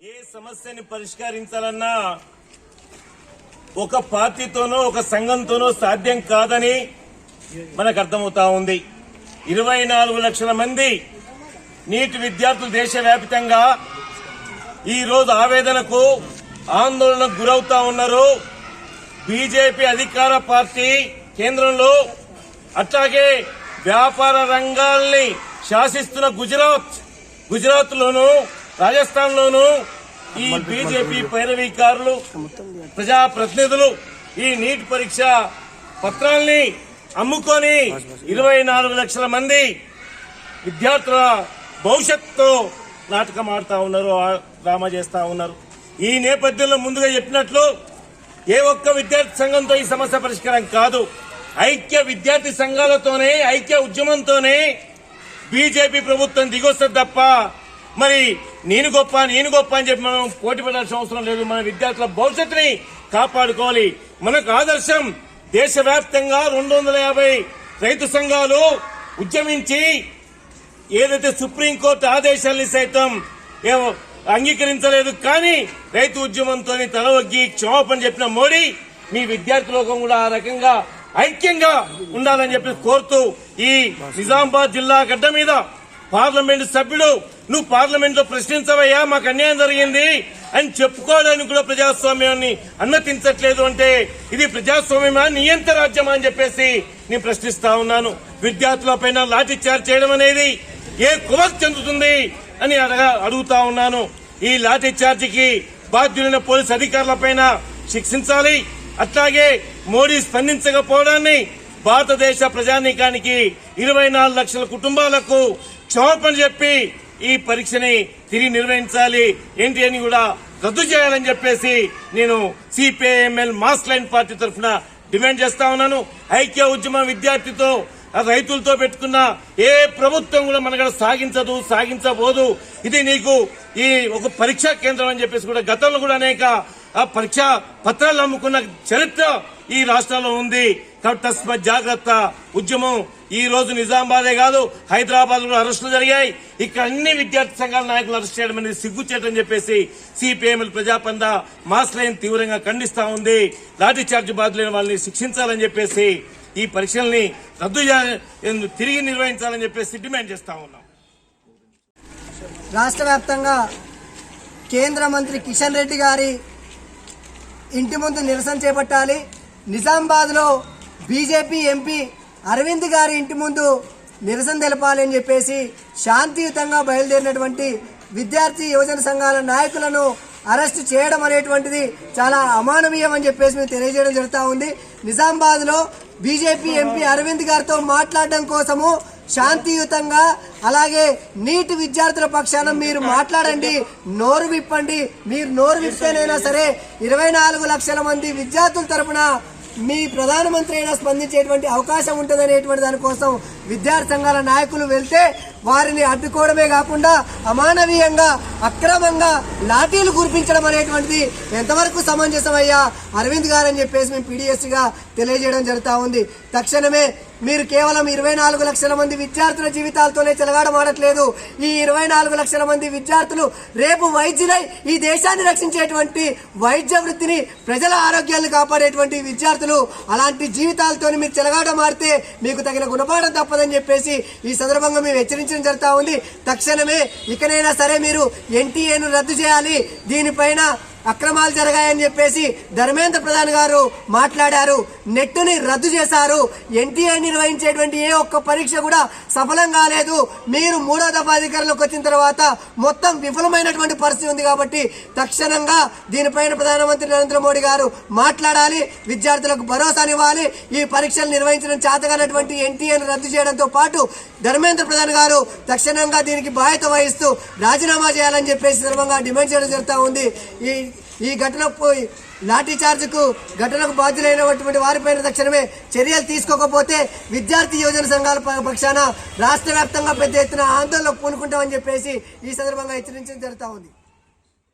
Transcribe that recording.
ఏ సమస్యని పరిష్కరించాలన్నా ఒక పార్టీతోనో ఒక సంఘంతోనో సాధ్యం కాదని మనకు అర్థమవుతా ఉంది. ఇరవై నాలుగు లక్షల మంది నీటి విద్యార్థులు దేశవ్యాప్తంగా ఈ రోజు ఆవేదనకు ఆందోళనకు గురవుతా ఉన్నారు. బీజేపీ అధికార పార్టీ కేంద్రంలో అట్లాగే వ్యాపార రంగాల్ని శాసిస్తున్న గుజరాత్ గుజరాత్ లోను రాజస్థాన్ లోను ఈ బీజేపీ పైరవీకారులు ప్రజాప్రతినిధులు ఈ నీట్ పరీక్ష పత్రాల్ని అమ్ముకొని ఇరవై నాలుగు లక్షల మంది విద్యార్థుల భవిష్యత్తుతో నాటకం ఆడుతా ఉన్నారు డ్రామా చేస్తా ఉన్నారు. ఈ నేపథ్యంలో ముందుగా చెప్పినట్లు ఏ ఒక్క విద్యార్థి సంఘంతో ఈ సమస్య పరిష్కారం కాదు. ఐక్య విద్యార్థి సంఘాలతోనే ఐక్య ఉద్యమంతోనే బీజేపీ ప్రభుత్వం దిగొస్తుంది తప్ప మరి నేను గొప్ప నేను గొప్ప అని చెప్పి మనం పోటీ పడాల్సిన అవసరం లేదు. మన విద్యార్థుల భవిష్యత్తుని కాపాడుకోవాలి. మనకు ఆదర్శం దేశవ్యాప్తంగా రెండు వందల యాభై రైతు సంఘాలు ఉద్యమించి ఏదైతే సుప్రీంకోర్టు ఆదేశాలని సైతం అంగీకరించలేదు కానీ రైతు ఉద్యమంతో తలవగ్గి క్షమాపణ చెప్పిన మోడీ మీ విద్యార్థి లోకం కూడా ఆ రకంగా ఐక్యంగా ఉండాలని చెప్పి కోరుతూ ఈ నిజామాబాద్ జిల్లా గడ్డ మీద పార్లమెంట్ సభ్యుడు నువ్వు పార్లమెంట్లో ప్రశ్నించవయ్యా మాకు అన్యాయం జరిగింది అని చెప్పుకోవడానికి కూడా ప్రజాస్వామ్యాన్ని అన్నతించట్లేదు అంటే ఇది ప్రజాస్వామ్యమా నియంత్ర రాజ్యమా అని చెప్పేసి నేను ప్రశ్నిస్తా ఉన్నాను. విద్యార్థుల పైన లాఠీ చార్జ్ చేయడం అనేది ఏ కుమర్ చెందుతుంది అని అడగా అడుగుతా ఉన్నాను. ఈ లాఠీ చార్జికి బాధ్యులైన పోలీసు అధికారుల పైన శిక్షించాలి. అట్లాగే మోడీ స్పందించకపోవడాన్ని భారతదేశ ప్రజానీకానికి ఇరవై నాలుగు లక్షల కుటుంబాలకు క్షమాపణ చెప్పి ఈ పరీక్షని తిరిగి నిర్వహించాలి. ఏంటి అని కూడా రద్దు చేయాలని చెప్పేసి నేను సిపిఐఎంఎల్ మాస్ లైన్ పార్టీ తరఫున డిమాండ్ చేస్తా ఉన్నాను. ఐక్య ఉద్యమ విద్యార్థితో రైతులతో పెట్టుకున్న ఏ ప్రభుత్వం కూడా మనగడ సాగించదు సాగించబోదు. ఇది నీకు ఈ ఒక పరీక్షా కేంద్రం అని చెప్పేసి కూడా గతంలో కూడా అనేక ఆ పరీక్షా పత్రాలు అమ్ముకున్న చరిత్ర ఈ రాష్ట్రంలో ఉంది. కాబట్టి తస్మత్ జాగ్రత్త. ఉద్యమం ఈ రోజు నిజామాబాదే కాదు హైదరాబాద్లో అరెస్టులు జరిగాయి. ఇక్కడ అన్ని విద్యార్థి సంఘాల నాయకులు అరెస్ట్ చేయడం అనేది సిగ్గుచేటని చెప్పేసి సిపిఎంఎల్ ప్రజాపంద మాస్ లైన్ తీవ్రంగా ఖండిస్తా ఉంది. లాఠీ చార్జ్ బాధ్యులైన వాళ్ళని శిక్షించాలని చెప్పేసి ఈ పరీక్షల్ని రద్దు తిరిగి నిర్వహించాలని చెప్పేసి డిమాండ్ చేస్తా ఉన్నాం. రాష్ట్ర వ్యాప్తంగా కేంద్ర మంత్రి కిషన్ రెడ్డి గారి ఇంటి ముందు నిరసన చేపట్టాలి. నిజామాబాద్లో బీజేపీ ఎంపీ అరవింద్ గారి ఇంటి ముందు నిరసన తెలపాలని చెప్పేసి శాంతియుతంగా బయలుదేరినటువంటి విద్యార్థి యువజన సంఘాల నాయకులను అరెస్ట్ చేయడం అనేటువంటిది చాలా అమానవీయం అని చెప్పేసి మేము తెలియజేయడం జరుగుతూ ఉంది. నిజామాబాద్లో బీజేపీ ఎంపీ అరవింద్ గారితో మాట్లాడడం కోసము శాంతియుతంగా అలాగే నీటి విద్యార్థుల పక్షాన మీరు మాట్లాడండి నోరు విప్పండి. మీరు నోరు విప్పేనైనా సరే ఇరవై నాలుగు లక్షల మంది విద్యార్థుల తరపున మీ ప్రధానమంత్రి అయినా స్పందించేటువంటి అవకాశం ఉంటుందనేటువంటి దానికోసం విద్యార్థి సంఘాల నాయకులు వెళ్తే వారిని అడ్డుకోవడమే కాకుండా అమానవీయంగా అక్రమంగా లాఠీలు కురిపించడం అనేటువంటిది ఎంతవరకు సమంజసమయ్యా? అరవింద్ గారని చెప్పేసి మేము పీడిఎస్గా తెలియజేయడం జరుగుతూ ఉంది. తక్షణమే మీరు కేవలం ఇరవై నాలుగు లక్షల మంది విద్యార్థుల జీవితాలతోనే చెలగాడమాడట్లేదు ఈ ఇరవై నాలుగు లక్షల మంది విద్యార్థులు రేపు వైద్యులై ఈ దేశాన్ని రక్షించేటువంటి వైద్య వృత్తిని ప్రజల ఆరోగ్యాన్ని కాపాడేటువంటి విద్యార్థులు అలాంటి జీవితాలతో మీరు చెలగాడమాడితే మీకు తగిన గుణపాఠం తప్పదని చెప్పేసి ఈ సందర్భంగా మేము హెచ్చరించడం జరుగుతూ ఉంది. తక్షణమే ఇకనైనా సరే మీరు ఎన్టీఏను రద్దు చేయాలి. దీనిపైన అక్రమాలు జరగాయని చెప్పేసి ధర్మేంద్ర ప్రధాన్ గారు మాట్లాడారు. నెట్టుని రద్దు చేశారు. ఎన్టీఏ నిర్వహించేటువంటి ఏ ఒక్క పరీక్ష కూడా సఫలం కాలేదు. మీరు మూడో దఫా అధికారంలోకి వచ్చిన తర్వాత మొత్తం విఫలమైనటువంటి పరిస్థితి ఉంది కాబట్టి తక్షణంగా దీనిపైన ప్రధానమంత్రి నరేంద్ర మోడీ గారు మాట్లాడాలి విద్యార్థులకు భరోసానివ్వాలి ఈ పరీక్షలు నిర్వహించడం చేతగానటువంటి ఎన్టీఏను రద్దు చేయడంతో పాటు ధర్మేంద్ర ప్రధాన్ గారు తక్షణంగా దీనికి బాధ్యత వహిస్తూ రాజీనామా చేయాలని చెప్పేసి సందర్భంగా డిమాండ్ చేయడం జరుగుతూ ఉంది. ఈ ఈ ఘటనకు లాఠీ చార్జ్కు ఘటనకు బాధ్యులైనటువంటి వారిపైన తక్షణమే చర్యలు తీసుకోకపోతే విద్యార్థి యువజన సంఘాల పక్షాన రాష్ట్ర వ్యాప్తంగా పెద్ద ఎత్తున ఆందోళనకు పూనుకుంటామని చెప్పేసి ఈ సందర్భంగా హెచ్చరించడం జరుగుతూ ఉంది.